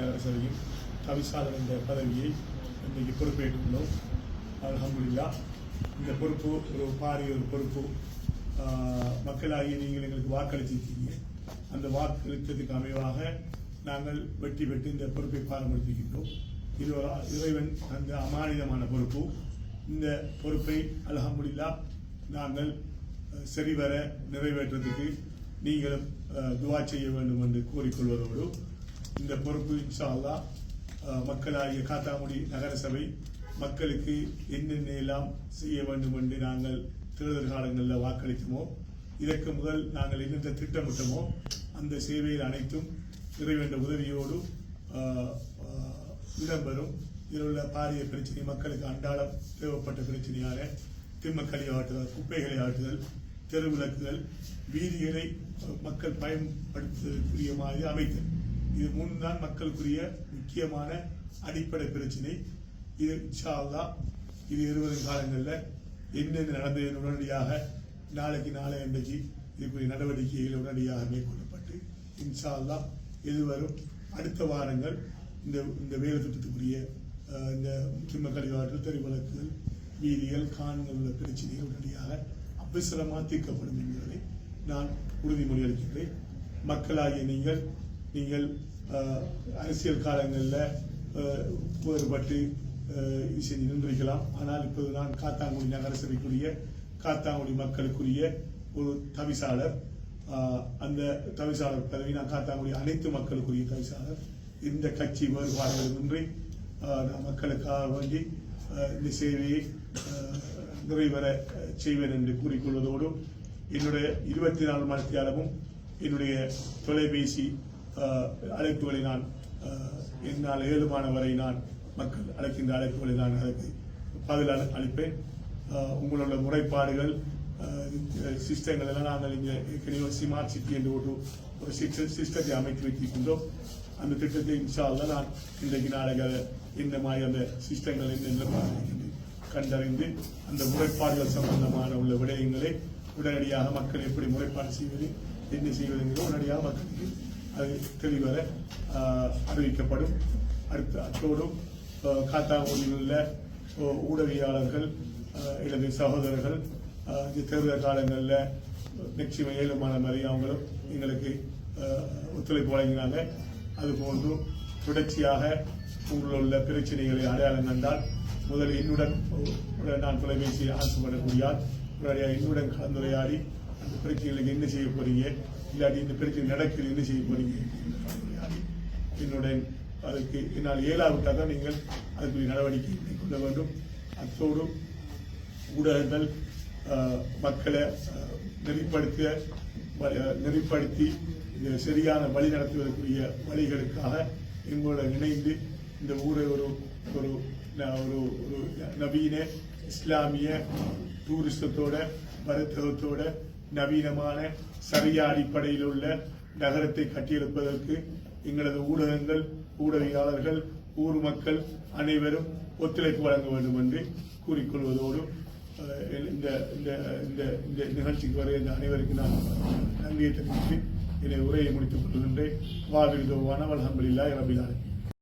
நகரசபையும் தவிசாளர் என்ற பதவியை இன்றைக்கு பொறுப்பேற்றுள்ளோம். அலமதுல்லா இந்த பொறுப்பு ஒரு பாரிய ஒரு பொறுப்பு. ஆஹ், மக்களாகிய நீங்கள் எங்களுக்கு வாக்களிச்சிருக்கீங்க. அந்த வாக்களித்ததுக்கு அமைவாக நாங்கள் வெற்றி பெற்று இந்த பொறுப்பை பாரம்பரிக்கின்றோம் இது இறைவன் அந்த அமானிதமான பொறுப்பு. இந்த பொறுப்பை அல்ஹம்துலில்லா நாங்கள் சரிவர நிறைவேற்றுறதுக்கு நீங்களும் துவா செய்ய வேண்டும் என்று கூறிக்கொள்வதோடு இந்த பொறுப்பு இன்ஷா மக்களாகிய காத்தாங்குடி நகரசபை மக்களுக்கு என்னென்ன எல்லாம் செய்ய வேண்டும் என்று நாங்கள் தேர்தல் காலங்களில் வாக்களித்தோமோ இதற்கு முதல் நாங்கள் என்னென்ன திட்டமிட்டோமோ அந்த சேவைகள் அனைத்தும் இறைவேண்ட உதவியோடு இடம்பெறும். இதில் உள்ள பாரிய பிரச்சனை மக்களுக்கு அன்றாடம் தேவைப்பட்ட பிரச்சனையான திம்மக்களை ஆட்டுதல் குப்பைகளை ஆட்டுதல் தெருவிளக்குகள் வீதிகளை மக்கள் பயன்படுத்துவதற்குரிய மாதிரி அமைத்தல். இது முன்தான் மக்களுக்குரிய முக்கியமான அடிப்படை பிரச்சனை. இது இன்ஷால்லா இது இருவரும் காலங்களில் என்னென்ன நடந்தது உடனடியாக நாளைக்கு நாளை அன்றைக்கு இதுக்குரிய நடவடிக்கைகள் உடனடியாக மேற்கொள்ளப்பட்டு இன்ஷால்லா எதிர்வரும் அடுத்த வாரங்கள் இந்த இந்த வேலை திட்டத்துக்குரிய இந்த திம்ம கழிவாற்றல் தெருவிளக்குகள் வீதிகள் கான்கள் உள்ள பிரச்சனைகள் உடனடியாக அவசரமாக தீர்க்கப்படும் என்பதை நான் உறுதிமொழி அளிக்கின்றேன். மக்களாகிய நீங்கள் நீங்கள் அரசியல் காலங்களில் வேறுபட்டு செஞ்சு நின்றிருக்கலாம். ஆனால் இப்போது நான் காத்தாங்குடி நகரசபைக்குரிய காத்தாங்குடி மக்களுக்குரிய ஒரு தவிசாளர். அந்த தவிசாளர் பதவி நான் காத்தாங்குடி அனைத்து மக்களுக்குரிய தவிசாளர். இந்த கட்சி வேறுபாடுகளின்றி நான் மக்களுக்காக வேண்டி இந்த சேவையை நிறைவர நிறைவேற செய்வேன் என்று கூறிக்கொள்வதோடு என்னுடைய இருபத்தி நாலு மணி நேரமும் என்னுடைய தொலைபேசி அழைப்புகளை நான் என்னால் ஏழுமான வரை நான் மக்கள் அழைக்கின்ற அழைப்புகளை நான் அதற்கு பதில் அளிப்பேன். உங்களோட முறைப்பாடுகள் சிஸ்டங்கள் எல்லாம் நாங்கள் இங்கே ஏற்கனவே ஸ்மார்ட் சிட்டி என்று ஒரு ஒரு சிஸ்டத்தை அமைத்து வைத்திருக்கின்றோம். அந்த திட்டத்தை இன்ஷா நான் இன்றைக்கு நாளைக்கு அதை இந்த மாதிரி அந்த சிஸ்டங்கள் என்னென்ன கண்டறிந்து அந்த முறைப்பாடுகள் சம்பந்தமான உள்ள விடயங்களை உடனடியாக மக்கள் எப்படி முறைப்பாடு செய்வது என்ன செய்வது என்பது உடனடியாக மக்களுக்கு அது தெளிவர அறிவிக்கப்படும். அடுத்து அத்தோடும் காத்தாங்குடியில் உள்ள ஊடகவியாளர்கள் எனது சகோதரர்கள் இந்த தேர்தல் காலங்களில் நிச்சயம் ஏழுமான மாதிரி அவங்களும் எங்களுக்கு ஒத்துழைப்பு வழங்கினாங்க. அதுபோன்று தொடர்ச்சியாக உங்களில் உள்ள பிரச்சனைகளை அடையாளம் கண்டால் முதலில் என்னுடன் உடன் நான் தொலைபேசியை ஆசைப்படக்கூடியால் உடனடியாக என்னுடன் கலந்துரையாடி அந்த பிரச்சனைகளுக்கு என்ன செய்ய போறீங்க இல்லாட்டி இந்த பிரச்சனை நடக்கிறது என்ன செய்ய போறீங்க? என்னுடைய என்னுடன் அதுக்கு என்னால் இயலாவிட்டால் தான் நீங்கள் அதுக்குரிய நடவடிக்கை மேற்கொள்ள வேண்டும். அத்தோடு ஊடகங்கள் மக்களை நெறிப்படுத்த வ- நெறிப்படுத்தி இந்த சரியான வழி நடத்துவதற்குரிய வழிகளுக்காக எங்களோட இணைந்து இந்த ஊரை ஒரு ஒரு ஒரு ஒரு நவீன இஸ்லாமிய டூரிஸ்டத்தோட மருத்துவத்தோட நவீனமான சரியா அடிப்படையில் உள்ள நகரத்தை கட்டியெழுப்பதற்கு எங்களது ஊடகங்கள் ஊடகவியலாளர்கள் ஊர் மக்கள் அனைவரும் ஒத்துழைப்பு வழங்க வேண்டும் என்று கூறிக்கொள்வதோடு இந்த இந்த இந்த இந்த நிகழ்ச்சிக்கு வர இந்த அனைவருக்கு நான் நன்றியை தெரிவித்து என்னை உரையை முடித்துக் கொள்கின்றேன். வாழ்வில் அல்ஹம்துலில்லாஹி ரபில் ஆலமீன்.